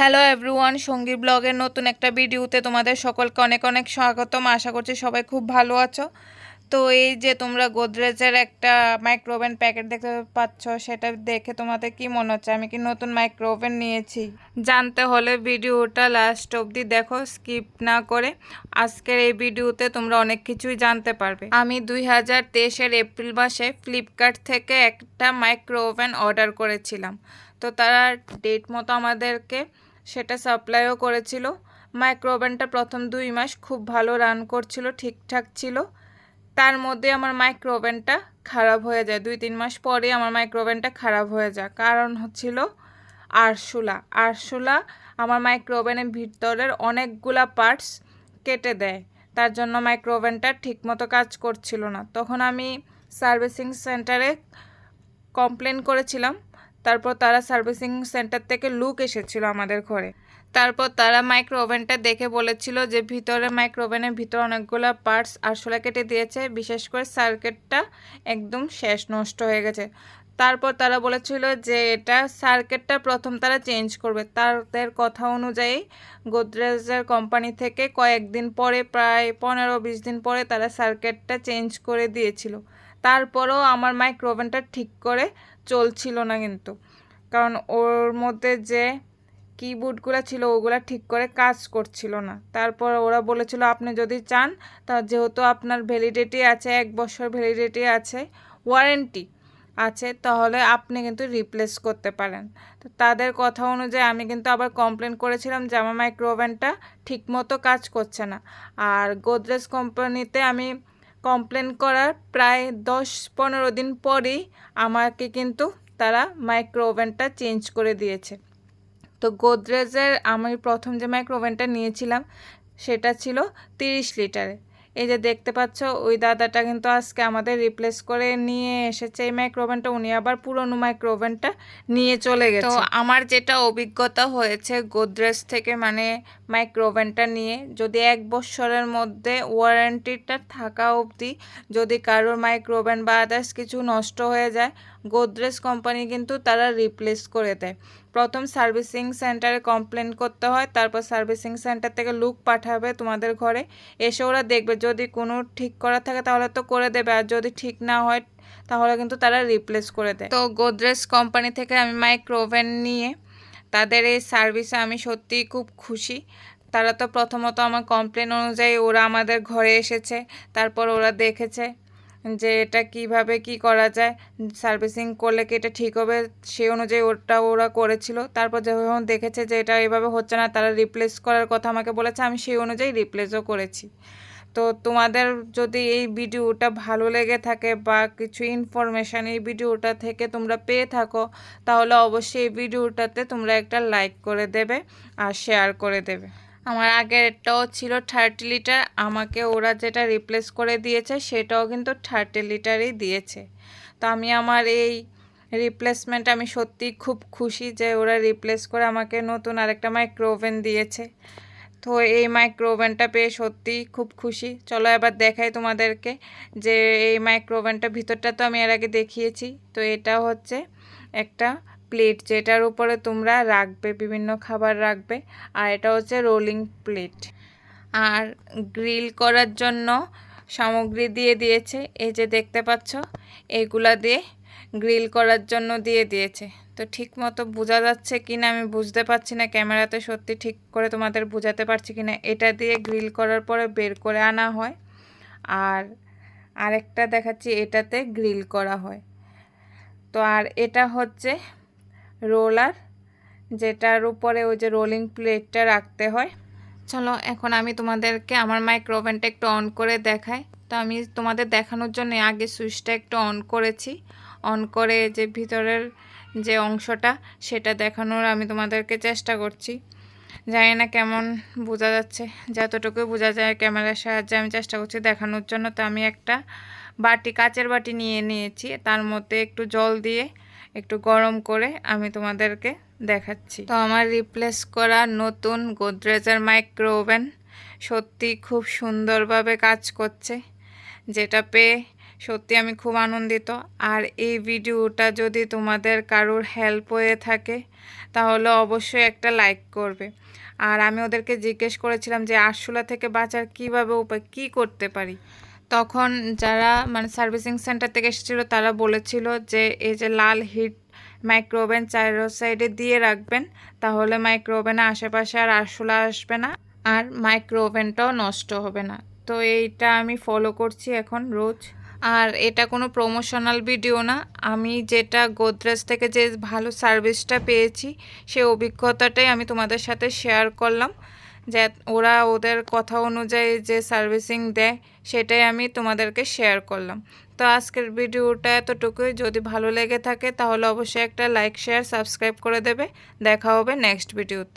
Hello everyone সংগীত ব্লগের নতুন একটা ভিডিওতে তোমাদের সকলকে অনেক অনেক স্বাগতম। আশা করছি সবাই খুব ভালো আছো। তো এই যে তোমরা গোদরেজের একটা মাইক্রোওভেন প্যাকেট দেখতে পাচ্ছ, সেটা দেখে তোমাদের কি মনে হচ্ছে? আমি কি নতুন মাইক্রোওভেন নিয়েছি? জানতে হলে ভিডিওটা লাস্ট অবধি দেখো স্কিপ না করে আজকের এই ভিডিওতে তোমরা অনেক কিছুই জানতে পারবে। আমি দুই হাজার তেইশের এপ্রিল মাসে ফ্লিপকার্ট থেকে একটা মাইক্রোওভেন অর্ডার করেছিলাম। তো তারা ডেট মতো আমাদেরকে সেটা সাপ্লাইও করেছিল। মাইক্রোওভেনটা প্রথম দুই মাস খুব ভালো রান করছিল, ঠিকঠাক ছিল। তার মধ্যে আমার মাইক্রোওভেনটা খারাপ হয়ে যায়। দুই তিন মাস পরে আমার মাইক্রোওভেনটা খারাপ হয়ে যায়। কারণ হচ্ছিল আরশোলা। আরশোলা আমার মাইক্রোওভেনের ভিতরের অনেকগুলা পার্টস কেটে দেয়। তার জন্য মাইক্রোওভেনটা ঠিকমতো কাজ করছিল না। তখন আমি সার্ভিসিং সেন্টারে কমপ্লেন করেছিলাম। তারপর তারা সার্ভিসিং সেন্টার থেকে লুক এসেছিল আমাদের ঘরে। তারপর তারা মাইক্রো ওভেনটা দেখে বলেছিল যে ভিতরে মাইক্রো ওভেনের ভিতরে অনেকগুলো পার্টস আরশোলা কেটে দিয়েছে, বিশেষ করে সার্কিটটা একদম শেষ নষ্ট হয়ে গেছে। তারপর তারা বলেছিল যে এটা সার্কিটটা প্রথম তারা চেঞ্জ করবে। তাদের কথা অনুযায়ী গোদরেজের কোম্পানি থেকে কয়েকদিন পরে, প্রায় পনেরো বিশ দিন পরে তারা সার্কিটটা চেঞ্জ করে দিয়েছিল। তারপরেও আমার মাইক্রো ওভেনটা ঠিক করে চলছিল না কিন্তু। কারণ ওর মধ্যে যে কিবোর্ডগুলো ছিল, ওগুলো ঠিক করে কাজ করছিল না। তারপর ওরা বলেছিল, আপনি যদি চান, তা যেহেতু আপনার ভ্যালিডিটি আছে, এক বছর ভ্যালিডিটি আছে ওয়ারেন্টি আছে, তাহলে আপনি কিন্তু রিপ্লেস করতে পারেন। তো তাদের কথা অনুযায়ী আমি কিন্তু আবার কমপ্লেন করেছিলাম যে আমার মাইক্রো ওভেনটা ঠিকমতো কাজ করছে না। আর গোদরেজ কোম্পানিতে আমি কমপ্লেন করার প্রায় দশ পনেরো দিন পরেই আমাকে কিন্তু তারা মাইক্রো ওভেনটা চেঞ্জ করে দিয়েছে। তো গোদরেজের আমি প্রথম যে মাইক্রো ওভেনটা নিয়েছিলাম, সেটা ছিল তিরিশ লিটারে এই যে দেখতে পাচ্ছ ওই দাদাটা কিন্তু আজকে আমাদের রিপ্লেস করে নিয়ে এসেছে এই মাইক্রো ওভেনটা উনি আবার পুরনো মাইক্রো ওভেনটা নিয়ে চলে গেছে। তো আমার যেটা অভিজ্ঞতা হয়েছে গোদরেজ থেকে মানে মাইক্রোভেনটা নিয়ে যদি এক বছরের মধ্যে ওয়ারেন্টিটা থাকা অবধি যদি কারোর মাইক্রো ওভেন বা আদার্স কিছু নষ্ট হয়ে যায় গোদরেজ কোম্পানি কিন্তু তারা রিপ্লেস করে দেয়। প্রথম সার্ভিসিং সেন্টারে কমপ্লেন করতে হয়, তারপর সার্ভিসিং সেন্টার থেকে লুক পাঠাবে তোমাদের ঘরে। এসে ওরা দেখবে যদি কোনো ঠিক করা থাকে তাহলে তো করে দেবে, আর যদি ঠিক না হয় তাহলে কিন্তু তারা রিপ্লেস করে দেয়। তো গোদরেজ কোম্পানি থেকে আমি মাইক্রো ওভেন নিয়ে তাদের এই সার্ভিসে আমি সত্যিই খুব খুশি। তারা তো প্রথমত আমার কমপ্লেন অনুযায়ী ওরা আমাদের ঘরে এসেছে, তারপর ওরা দেখেছে যে এটা কীভাবে কি করা যায়, সার্ভিসিং করলে কি এটা ঠিক হবে সেই অনুযায়ী ওটা ওরা করেছিল। তারপর যখন দেখেছে যে এটা এভাবে হচ্ছে না, তারা রিপ্লেস করার কথা আমাকে বলেছে, আমি সেই অনুযায়ী রিপ্লেসও করেছি। তো তোমাদের যদি এই ভিডিওটা ভালো লেগে থাকে বা কিছু ইনফরমেশান এই ভিডিওটা থেকে তোমরা পেয়ে থাকো, তাহলে অবশ্যই এই ভিডিওটাতে তোমরা একটা লাইক করে দেবে আর শেয়ার করে দেবে। আমার আগের এটাও ছিল থার্টি লিটার, আমাকে ওরা যেটা রিপ্লেস করে দিয়েছে সেটাও কিন্তু থার্টি লিটারই দিয়েছে। তো আমি আমার এই রিপ্লেসমেন্ট আমি সত্যিই খুব খুশি যে ওরা রিপ্লেস করে আমাকে নতুন আরেকটা মাইক্রো ওভেন দিয়েছে। তো এই মাইক্রো ওভেনটা পেয়ে সত্যিই খুব খুশি। চলো এবার দেখাই তোমাদেরকে যে এই মাইক্রো ওভেনটা ভিতরটা তো আমি এর আগে দেখিয়েছি। তো এটা হচ্ছে একটা প্লেট যেটার উপরে তোমরা রাখবে, বিভিন্ন খাবার রাখবে, আর এটা হচ্ছে রোলিং প্লেট আর গ্রিল করার জন্য সামগ্রী দিয়ে দিয়েছে, এই যে দেখতে পাচ্ছ এইগুলা দিয়ে গ্রিল করার জন্য দিয়ে দিয়েছে। তো ঠিক মতো বোঝা যাচ্ছে কি না আমি বুঝতে পারছি না, ক্যামেরাতে সত্যি ঠিক করে তোমাদের বোঝাতে পারছি কি না এটা দিয়ে গ্রিল করার পরে বের করে আনা হয়। আর আরেকটা দেখাচ্ছি, এটাতে গ্রিল করা হয়। তো আর এটা হচ্ছে রোলার, যেটার উপরে ওই যে রোলিং প্লেটটা রাখতে হয়। চলো, এখন আমি তোমাদেরকে আমার মাইক্রো ওভেনটা একটু অন করে দেখাই। তো আমি তোমাদের দেখানোর জন্য আগে সুইচটা একটু অন করেছি। অন করে যে ভিতরের যে অংশটা, সেটা দেখানোর আমি তোমাদেরকে চেষ্টা করছি। জানি না কেমন বোঝা যাচ্ছে। যতটুকুই বোঝা যায় ক্যামেরার সাহায্যে আমি চেষ্টা করছি দেখানোর জন্য। তো আমি একটা বাটি, কাচের বাটি নিয়ে নিয়েছি। তার মধ্যে একটু জল দিয়ে একটু গরম করে আমি তোমাদেরকে দেখাচ্ছি। তো আমার রিপ্লেস করা নতুন গোদরেজের মাইক্রো ওভেন সত্যি খুব সুন্দরভাবে কাজ করছে, যেটা পেয়ে সত্যি আমি খুব আনন্দিত। আর এই ভিডিওটা যদি তোমাদের কারোর হেল্প হয়ে থাকে, তাহলে অবশ্যই একটা লাইক করবে। আর আমি ওদেরকে জিজ্ঞেস করেছিলাম যে আরশোলা থেকে বাঁচার কীভাবে উপায়, কী করতে পারি? তখন যারা মানে সার্ভিসিং সেন্টার থেকে এসেছিল, তারা বলেছিল যে, এই যে লাল হিট মাইক্রোওভেন চারো সাইডে দিয়ে রাখবেন, তাহলে মাইক্রোওভেনের আশেপাশে আর আরশোলা আসবে না, আর মাইক্রোওভেনটাও নষ্ট হবে না। তো এইটা আমি ফলো করছি এখন রোজ। আর এটা কোনো প্রমোশনাল ভিডিও না। আমি যেটা গোদরেজ থেকে যে ভালো সার্ভিসটা পেয়েছি সেই অভিজ্ঞতাটাই আমি তোমাদের সাথে শেয়ার করলাম। যে ওরা ওদের কথা অনুযায়ী যে সার্ভিসিং দেয়, সেটাই আমি তোমাদেরকে শেয়ার করলাম। তো আজকের ভিডিওটা এতটুকুই। যদি ভালো লেগে থাকে, তাহলে অবশ্যই একটা লাইক শেয়ার সাবস্ক্রাইব করে দেবে। দেখা হবে নেক্সট ভিডিওতে